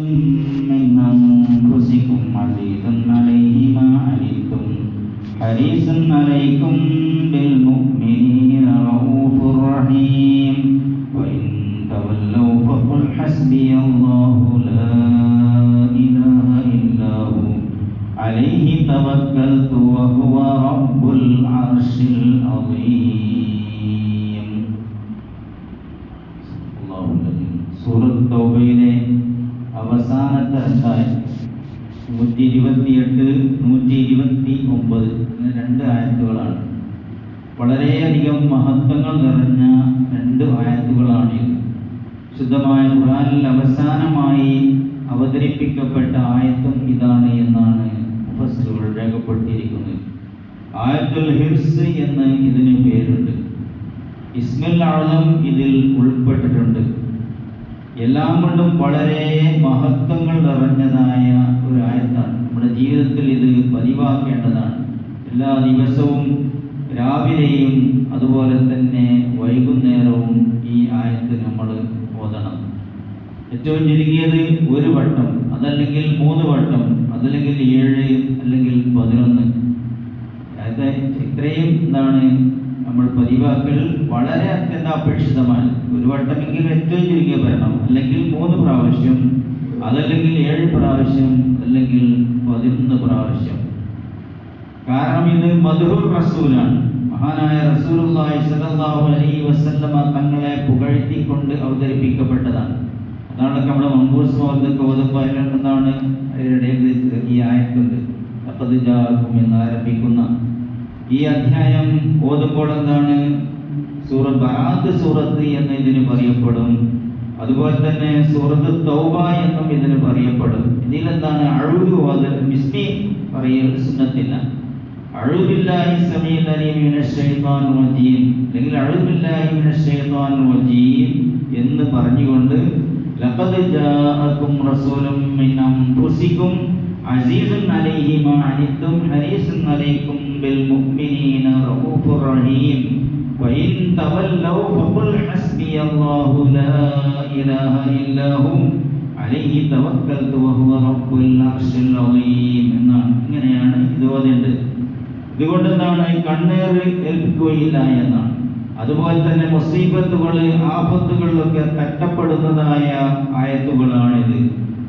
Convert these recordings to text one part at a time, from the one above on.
من أنفسكم عزيز عليه ما عنتم حريص عليكم بالمؤمنين رؤوف رحيم وإن تولوا فقل حسبي الله لا إله إلا هو عليه توكلت وهو رب العرش അധ്യായം നൂറ്റി ഇരുപത്തിയെട്ട് നൂറ്റി ഇരുപത്തി ഒമ്പത് ഇങ്ങനെ രണ്ട് ആയത്തുകളാണ്. വളരെയധികം മഹത്വങ്ങൾ നിറഞ്ഞ രണ്ട് ആയത്തുകളാണ് ശുദ്ധമായ ഖുറാനിൽ അവസാനമായി അവതരിപ്പിക്കപ്പെട്ട ആയത്തും ഇതാണ് എന്നാണ് രേഖപ്പെടുത്തിയിരിക്കുന്നത്. ആയത്തുൽ ഹിർസ് എന്ന് ഇതിന് പേരുണ്ട്. ഇസ്മൽ ആളം ഇതിൽ ഉൾപ്പെട്ടിട്ടുണ്ട്. എല്ലാം കൊണ്ടും വളരെ മഹത്വങ്ങൾ നിറഞ്ഞതായ ഒരു ആയത്താണ്. നമ്മുടെ ജീവിതത്തിൽ ഇത് പതിവാക്കേണ്ടതാണ്. എല്ലാ ദിവസവും രാവിലെയും അതുപോലെ തന്നെ വൈകുന്നേരവും ഈ ആയത്ത് നമ്മൾ ഓതണം. ഏറ്റവും ചുരുങ്ങിയത് ഒരു വട്ടം അതല്ലെങ്കിൽ മൂന്ന് വട്ടം അതല്ലെങ്കിൽ ഏഴ് അല്ലെങ്കിൽ പതിനൊന്ന്. അതായത് ഇത്രയും എന്താണ് നമ്മൾ പതിവാക്കൽ വളരെ അത്യന്താപേക്ഷിതമാണ്. ഒരു വട്ടമെങ്കിൽ ഏറ്റവും ചുരുങ്ങിയ ഭരണം അല്ലെങ്കിൽ മൂന്ന് പ്രാവശ്യം അതല്ലെങ്കിൽ ഏഴ് പ്രാവശ്യം അല്ലെങ്കിൽ പതിനൊന്ന് പ്രാവശ്യം. കാരണം ഇത് മധുർ റസൂലാണ്. മഹാനായ റസൂലുള്ളാഹി സ്വല്ലല്ലാഹു അലൈഹി വസല്ലമ തങ്ങളെ പുകഴ്ത്തിക്കൊണ്ട് അവതരിപ്പിക്കപ്പെട്ടതാണ്. അതാണ് നമ്മുടെ മമ്പൂർ എന്താണ് അതിനിടയിൽ ഈ ആയത്തുണ്ട്. അപ്പത് ജാഅക്കും എന്ന് ആരംഭിക്കുന്ന ഈ അധ്യായം ഓതുമ്പോൾ എന്താണ്? സൂറത്ത് ബറാത്ത് സൂറത്ത് എന്ന് ഇതിന് പറയപ്പെടും. അതുപോലെ തന്നെ സൂറത്ത് തൗബ എന്നും ഇതിന് പറയപ്പെടും. ഇതിലെന്താണ് അഴുതു അത് ബിസ്മി പറയൽ സുന്നത്തില്ല. അഴുബില്ലാഹി അല്ലെങ്കിൽ എന്ന് പറഞ്ഞുകൊണ്ട് ലഖദ് ജാഅകും അലൈഹി മാ ഹരീസുൻ ബിൽ മുഅ്മിനീന റഊഫുർ റഹീം وإن تولوا فقل حسبي الله لا إله إلا هو عليه توكلت وهو رب العرش العظيم എന്നാണ് ഇങ്ങനെയാണ് ഇത് ഓതേണ്ടത് ഇതുകൊണ്ട് എന്താണ് കണ്ണേർ ഏൽപ്പിക്കുകയില്ല എന്നാണ് അതുപോലെ തന്നെ മുസീബത്തുകൾ ആപത്തുകളിലൊക്കെ തട്ടപ്പെടുന്നതായ ആയത്തുകളാണിത്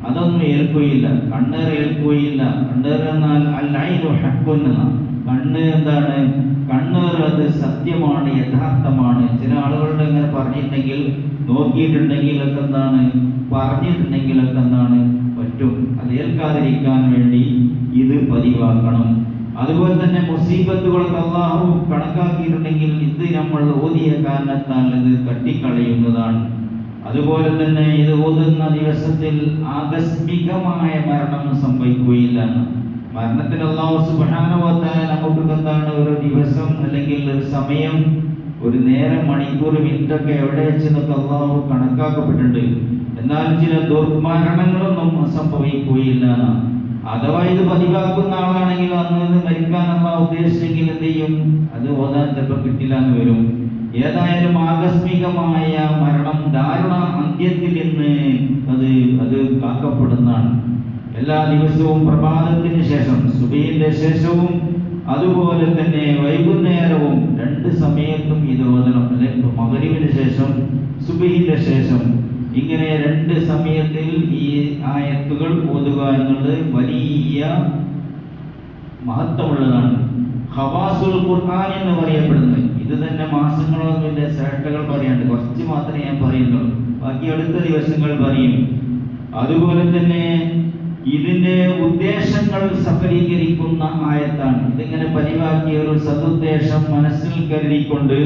അതൊന്നും ഏൽക്കുകയില്ല കണ്ണേർ ഏൽക്കുകയില്ല കണ്ണേർ എന്നാൽ അല്ലൈനു ഹക്കുൻ എന്നാണ് കണ്ണ് എന്താണ്? കണ്ണ് അത് സത്യമാണ് യഥാർത്ഥമാണ്. ചില ആളുകളുടെ ഇങ്ങനെ പറഞ്ഞിട്ടുണ്ടെങ്കിൽ നോക്കിയിട്ടുണ്ടെങ്കിൽ ഒക്കെ എന്താണ്? പറഞ്ഞിട്ടുണ്ടെങ്കിൽ ഒക്കെ എന്താണ്? പറ്റും. അത് ഏൽക്കാതിരിക്കാൻ വേണ്ടി ഇത് പതിവാക്കണം. അതുപോലെ തന്നെ മുസീബത്തുകളൊക്കെ അള്ളാഹു കണക്കാക്കിയിട്ടുണ്ടെങ്കിൽ ഇത് നമ്മൾ ഓതിയ കാരണത്താൽ ഇത് തട്ടിക്കളയുന്നതാണ്. അതുപോലെ തന്നെ ഇത് ഓതുന്ന ദിവസത്തിൽ ആകസ്മികമായ മരണം സംഭവിക്കുകയില്ല. മരണത്തിൽ അള്ളാഹു സുബാനുവത്തായ നമുക്ക് എന്താണ് ഒരു ദിവസം അല്ലെങ്കിൽ ഒരു സമയം ഒരു നേരം മണിക്കൂർ മിനിറ്റൊക്കെ എവിടെ വെച്ചെന്നൊക്കെ അള്ളാഹു കണക്കാക്കപ്പെട്ടിട്ടുണ്ട്. എന്നാൽ ചില ദുർമരണങ്ങളൊന്നും സംഭവിക്കുകയില്ല. അഥവാ ഇത് പതിവാക്കുന്ന ആളാണെങ്കിൽ അന്ന് ഇത് മരിക്കാൻ അള്ളാഹ് ഉദ്ദേശിച്ചെങ്കിൽ എന്ത് ചെയ്യും? അത് ഓതാൻ ചിലപ്പോൾ കിട്ടില്ല എന്ന് വരും. ഏതായാലും ആകസ്മികമായ മരണം ദാരുണ അന്ത്യത്തിൽ നിന്ന് അത് അത് കാക്കപ്പെടുന്നതാണ്. എല്ലാ ദിവസവും പ്രഭാതത്തിന് ശേഷം സുബീന്റെ ശേഷവും അതുപോലെ തന്നെ വൈകുന്നേരവും രണ്ട് സമയത്തും ഇത് ഓതണം അല്ലെങ്കിൽ മകരിവിന് ശേഷം സുബിന്റെ ശേഷം ഇങ്ങനെ രണ്ട് സമയത്തിൽ ഈ ആയത്തുകൾ ഓതുക എന്നുള്ളത് വലിയ മഹത്വമുള്ളതാണ്. ഹവാസുൽ ഖുർആൻ എന്ന് പറയപ്പെടുന്നത്. ഇത് തന്നെ മാസങ്ങളൊന്നുമില്ല ശ്രേഷ്ഠകൾ പറയാണ്ട് കുറച്ച് മാത്രമേ ഞാൻ പറയുന്നുള്ളൂ. ബാക്കി അടുത്ത ദിവസങ്ങൾ പറയും. അതുപോലെ തന്നെ ഇതിന്റെ ഉദ്ദേശങ്ങൾ സഫലീകരിക്കുന്ന ആയത്താണ്. ഇതിങ്ങനെ പരിവാക്കിയ ഒരു സതുദ്ദേശം മനസ്സിൽ കരുതിക്കൊണ്ട്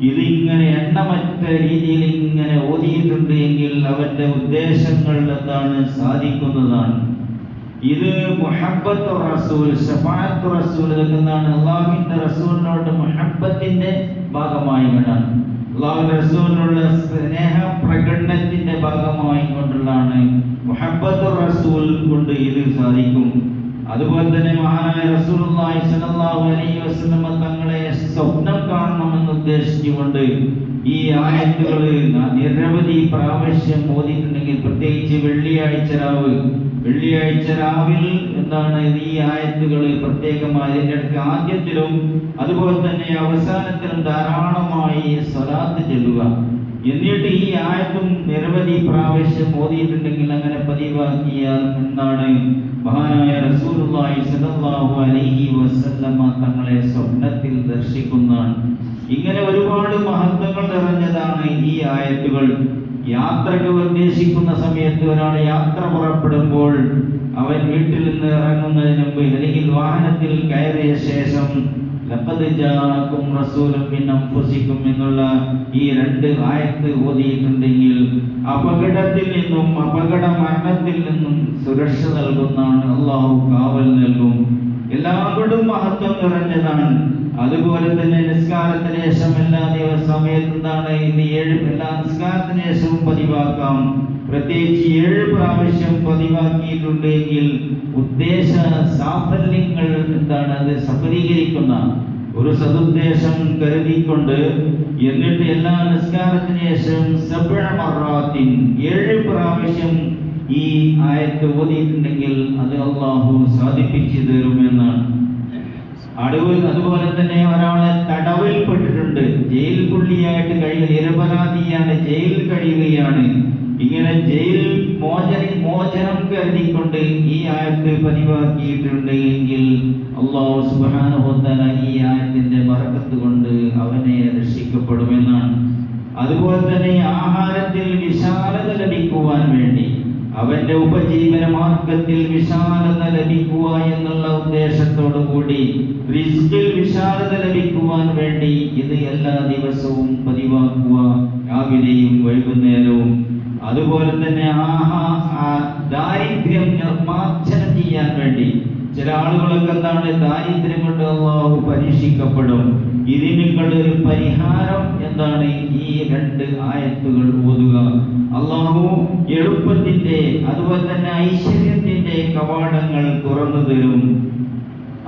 ഇതിങ്ങനെ എണ്ണമറ്റ രീതിയിൽ ഇങ്ങനെ ഓതിയിട്ടുണ്ട് എങ്കിൽ അവന്റെ ഉദ്ദേശങ്ങൾ എന്താണ്? സാധിക്കുന്നതാണ്. ഇത് മുഹബത്ത് റസൂൽ റസൂൽ ഇതൊക്കെ എന്താണ്? അള്ളാഹുവിന്റെ റസൂലിനോട് മുഹബത്തിന്റെ ഭാഗമായി കൊണ്ടാണ് റസൂലിനുള്ള സ്നേഹ പ്രകടനത്തിന്റെ ഭാഗമായി കൊണ്ടുള്ളതാണ്. മുഹബത്ത് റസൂൽ കൊണ്ട് ഇത് സാധിക്കും. അതുപോലെ തന്നെ മഹാനായ റസൂലുള്ളാഹി സ്വല്ലല്ലാഹു അലൈഹി തങ്ങളെ സ്വപ്നം കാണണമെന്ന് ഉദ്ദേശിച്ചുകൊണ്ട് ഈ ആയത്തുകൾ നിരവധി പ്രാവശ്യം ഓതിയിട്ടുണ്ടെങ്കിൽ പ്രത്യേകിച്ച് വെള്ളിയാഴ്ച രാവ് വെള്ളിയാഴ്ച രാവിൽ എന്താണ് ഈ ആയത്തുകൾ പ്രത്യേകമായി അതിന്റെ അടുത്ത് ആദ്യത്തിലും അതുപോലെ തന്നെ അവസാനത്തിലും ധാരാളമായി സ്വലാത്ത് ചെല്ലുക. എന്നിട്ട് ഈ ആയത്തും നിരവധി പ്രാവശ്യം ഓതിയിട്ടുണ്ടെങ്കിൽ അങ്ങനെ പതിവാക്കിയാൽ എന്താണ്? മഹാനായ റസൂലുള്ളാഹി സ്വല്ലല്ലാഹു അലൈഹി വസല്ലമ തങ്ങളെ സ്വപ്നത്തിൽ ദർശിക്കുന്നതാണ് ഇങ്ങനെ ഒരുപാട് മഹത്വങ്ങൾ നിറഞ്ഞതാണ് ഈ ആയത്തുകൾ. യാത്രയ്ക്ക് ഉദ്ദേശിക്കുന്ന സമയത്ത് ഒരാൾ യാത്ര പുറപ്പെടുമ്പോൾ അവൻ വീട്ടിൽ നിന്ന് ഇറങ്ങുന്നതിന് മുമ്പ് അല്ലെങ്കിൽ വാഹനത്തിൽ കയറിയ ശേഷം എന്നുള്ള ഈ രണ്ട് ആയത്ത് ഓതിയിട്ടുണ്ടെങ്കിൽ അപകടത്തിൽ നിന്നും അപകട മരണത്തിൽ നിന്നും സുരക്ഷ നൽകുന്നതാണ് അള്ളാഹു കാവൽ നൽകും. എല്ലാവരും മഹത്വം നിറഞ്ഞതാണ്. അതുപോലെ തന്നെ നിസ്കാരത്തിന് ശേഷം എല്ലാ ദിവസ സമയത്ത് എന്താണ് ഇന്ന് ഏഴ് എല്ലാ നിസ്കാരത്തിന് ശേഷവും പതിവാക്കാം. പ്രത്യേകിച്ച് ഏഴ് പ്രാവശ്യം പതിവാക്കിയിട്ടുണ്ടെങ്കിൽ ഉദ്ദേശ സാഫല്യങ്ങൾ എന്താണ്? അത് സഫലീകരിക്കുന്ന ഒരു സതുദ്ദേശം കരുതിക്കൊണ്ട് എന്നിട്ട് എല്ലാ നിസ്കാരത്തിന് ശേഷം ഏഴ് പ്രാവശ്യം ഈ ആയത്ത് ഓതിയിട്ടുണ്ടെങ്കിൽ അത് അള്ളാഹു തരുമെന്നാണ് അടുവിൽ അതുപോലെ തന്നെ ഒരാളെ തടവിൽപ്പെട്ടിട്ടുണ്ട്. ജയിൽ പുള്ളിയായിട്ട് കഴിയുക നിരപരാധിയാണ് ജയിൽ കഴിയുകയാണ്. ഇങ്ങനെ ജയിൽ മോചന മോചനം കരുതിക്കൊണ്ട് ഈ ആയത്ത് പതിവാക്കിയിട്ടുണ്ട് എങ്കിൽ അള്ളാഹു സുബാനുഹോത്തല ഈ ആയത്തിന്റെ മറക്കത്ത് കൊണ്ട് അവനെ രക്ഷിക്കപ്പെടുമെന്നാണ്. അതുപോലെ തന്നെ ആഹാരത്തിൽ വിശാലത ലഭിക്കുവാൻ വേണ്ടി അവന്റെ ഉപജീവന മാർഗത്തിൽ വിശാലത ലഭിക്കുക എന്നുള്ള ഉദ്ദേശത്തോടു കൂടി റിസ്കിൽ വിശാലത ലഭിക്കുവാൻ വേണ്ടി ഇത് എല്ലാ ദിവസവും പതിവാക്കുക രാവിലെയും വൈകുന്നേരവും. അതുപോലെ തന്നെ ആഹാ ദാരിദ്ര്യം നിർമാർജനം ചെയ്യാൻ വേണ്ടി. ചില ആളുകളൊക്കെ എന്താണ് ദാരിദ്ര്യം കൊണ്ട് അള്ളാഹു പരീക്ഷിക്കപ്പെടും. ഇതിനുള്ള ഒരു പരിഹാരം എന്താണ്? ഈ രണ്ട് ആയത്തുകൾ ഓതുക. അള്ളാഹു എളുപ്പത്തിന്റെ അതുപോലെ തന്നെ ഐശ്വര്യത്തിന്റെ കവാടങ്ങൾ തുറന്നു തരും.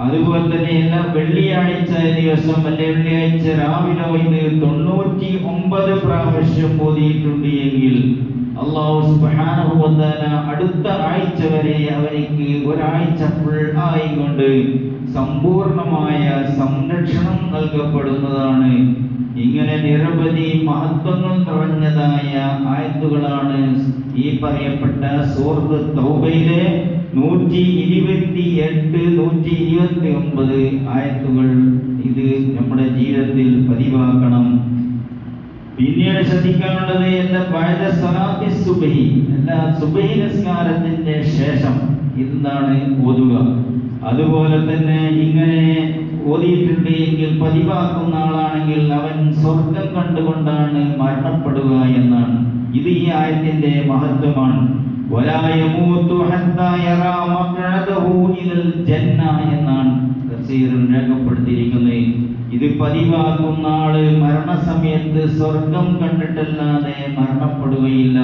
അതുപോലെ തന്നെ എല്ലാ വെള്ളിയാഴ്ച ദിവസം അല്ലെ വെള്ളിയാഴ്ച രാവിലെ വൈകുന്നത് തൊണ്ണൂറ്റി ഒമ്പത് പ്രാവശ്യം ഓതിയിട്ടുണ്ട് എങ്കിൽ അള്ളാഹു അടുത്ത ആഴ്ച വരെ അവർക്ക് ഒരാഴ്ച ഫുൾ ആയിക്കൊണ്ട് സമ്പൂർണമായ സംരക്ഷണം നൽകപ്പെടുന്നതാണ്. ഇങ്ങനെ നിരവധി മഹത്വങ്ങൾ നിറഞ്ഞതായ ആയത്തുകളാണ് ഈ പറയപ്പെട്ട സൂറത്ത് തൗബയിലെ നൂറ്റി ഇരുപത്തി എട്ട് നൂറ്റി ഇരുപത്തി ഒമ്പത് ആയത്തുകൾ ഇത് നമ്മുടെ ജീവിതത്തിൽ പതിവാക്കണം. പിന്നീട് ശ്രദ്ധിക്കാനുള്ളത് എന്റെ പഴയ സലാത്തി സുബഹി. എല്ലാ സുബഹി നിസ്കാരത്തിന്റെ ശേഷം എന്താണ് ഓതുക? അതുപോലെ തന്നെ ഇങ്ങനെ ഓതിയിട്ടുണ്ട് എങ്കിൽ പതിവാക്കുന്ന ആളാണെങ്കിൽ അവൻ സ്വർഗം കണ്ടുകൊണ്ടാണ് മരണപ്പെടുക എന്നാണ്. ഇത് ഈ ആയത്തിന്റെ മഹത്വമാണ്. എന്നാണ് രേഖപ്പെടുത്തിയിരിക്കുന്നത്. ഇത് പതിവാക്കുന്ന ആൾ മരണസമയത്ത് സ്വർഗം കണ്ടിട്ടല്ലാതെ മരണപ്പെടുകയില്ല.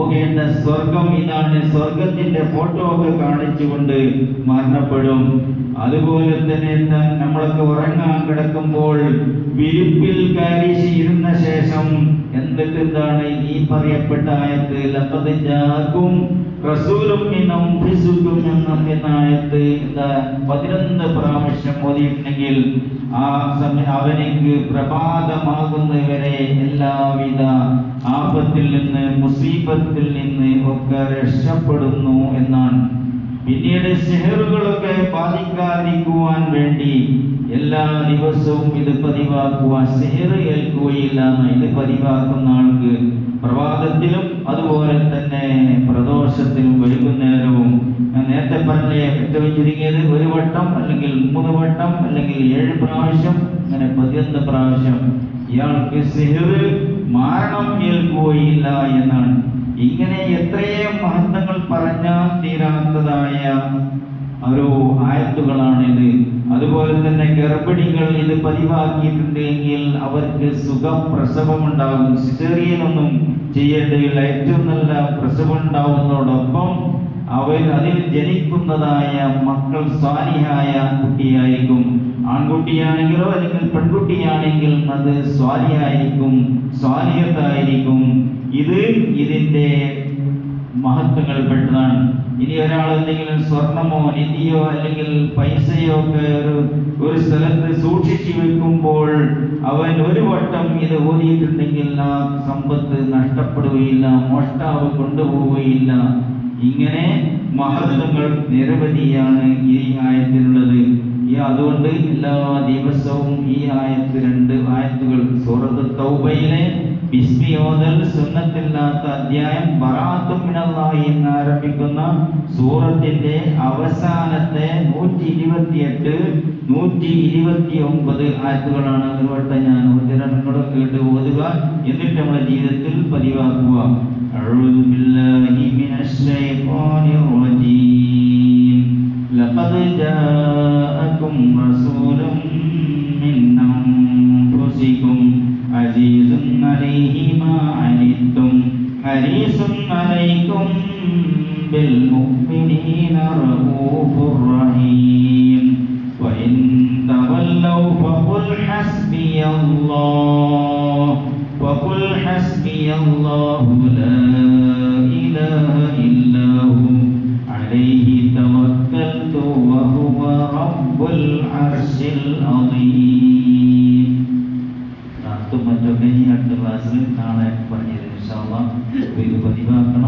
പോകേണ്ട സ്വർഗം ഇതാണ്. സ്വർഗത്തിന്റെ ഫോട്ടോ ഒക്കെ കാണിച്ചുകൊണ്ട് മരണപ്പെടും. അതുപോലെ തന്നെ നമ്മളൊക്കെ ഉറങ്ങാൻ കിടക്കുമ്പോൾ വിരിപ്പിൽ കാരിശി ഇരുന്ന ശേഷം എന്തൊക്കെ എന്താണ് ഈ പറയപ്പെട്ട ആയത്ത്? റസൂലും എന്ന ആയത്ത് എന്താ പതിനൊന്ന് പ്രാവശ്യം ഓതിയിട്ടുണ്ടെങ്കിൽ ആ സമയം അവനിക്ക് പ്രഭാതമാകുന്നവരെ എല്ലാവിധ ആപത്തിൽ നിന്ന് മുസീബത്തിൽ നിന്ന് ഒക്കെ രക്ഷപ്പെടുന്നു എന്നാണ്. പിന്നീട് സെഹറുകളൊക്കെ ബാധിക്കാതിരിക്കുവാൻ വേണ്ടി എല്ലാ ദിവസവും ഇത് പതിവാക്കുക. സെഹർ ഏൽക്കുകയില്ല ഇത് പതിവാക്കുന്ന ആൾക്ക് പ്രഭാതത്തിലും ഏറ്റവും ചുരുങ്ങിയത് ഒരു വട്ടം അല്ലെങ്കിൽ മൂന്ന് വട്ടം അല്ലെങ്കിൽ ഏഴ് പ്രാവശ്യം അങ്ങനെ പതിനൊന്ന് പ്രാവശ്യം ഇയാൾക്ക് സിഹിർ മാരണം ഏൽക്കുകയില്ല എന്നാണ്. ഇങ്ങനെ എത്രയേ മഹത്വങ്ങൾ പറഞ്ഞാൽ തീരാത്തതായ ഒരു ആയത്തുകളാണിത് അതുപോലെ തന്നെ ഗർഭിണികൾ ഇത് പതിവാക്കിയിട്ടുണ്ട് എങ്കിൽ അവർക്ക് സുഖം പ്രസവം ഉണ്ടാകും സിസേറിയനൊന്നും ചെയ്യേണ്ടതില്ല. ഏറ്റവും നല്ല പ്രസവം ഉണ്ടാവുന്നതോടൊപ്പം അവർ അതിൽ ജനിക്കുന്നതായ മക്കൾ സ്വാലിഹായ കുട്ടിയായിരിക്കും. ആൺകുട്ടിയാണെങ്കിലോ അല്ലെങ്കിൽ പെൺകുട്ടിയാണെങ്കിൽ അത് സ്വാലിഹായിരിക്കും സ്വാലിഹത്തായിരിക്കും. ഇത് ഇതിന്റെ മഹത്വങ്ങൾപ്പെട്ടതാണ് ഇനി ഒരാൾ എന്തെങ്കിലും സ്വർണമോ നിധിയോ അല്ലെങ്കിൽ പൈസയോ ഒക്കെ ഒരു ഒരു സ്ഥലത്ത് സൂക്ഷിച്ചു വെക്കുമ്പോൾ അവൻ ഒരു വട്ടം ഇത് ഓതിയിട്ടുണ്ടെങ്കിൽ ആ സമ്പത്ത് നഷ്ടപ്പെടുകയില്ല മോഷ്ടാവ് കൊണ്ടുപോവുകയില്ല. ഇങ്ങനെ മഹത്വങ്ങൾ നിരവധിയാണ് ഈ ആയത്തിലുള്ളത്. ഈ അതുകൊണ്ട് എല്ലാ ദിവസവും ഈ ആയത്ത് രണ്ട് ആയത്തുകൾ. സൂറത്ത് തൗബയിലെ ബിസ്മി ഓതൽ അധ്യായം ബറാത്തും മിനല്ലാഹി എന്ന് ആരംഭിക്കുന്ന സൂറത്തിന്റെ അവസാനത്തെ നൂറ്റി ഇരുപത്തിയെട്ട് നൂറ്റി ഇരുപത്തി ഒമ്പത് ആയത്തുകളാണ് വട്ടം ഞാൻ ഉദരണങ്ങളെ കേട്ട് ഓതുക. എന്നിട്ട് നമ്മുടെ ജീവിതത്തിൽ പതിവാക്കുക. جاءكم رسول من أنفسكم عزيز عليه ما عنتم حريص عليكم بالمؤمنين رؤوف رحيم وإن تولوا فقل حسبي الله وقل حسبي الله ക്ലാസ്സിൽ നാളെ പറഞ്ഞിരുന്നു ഇൻഷാള്ള ഇത് പതിവാക്കണം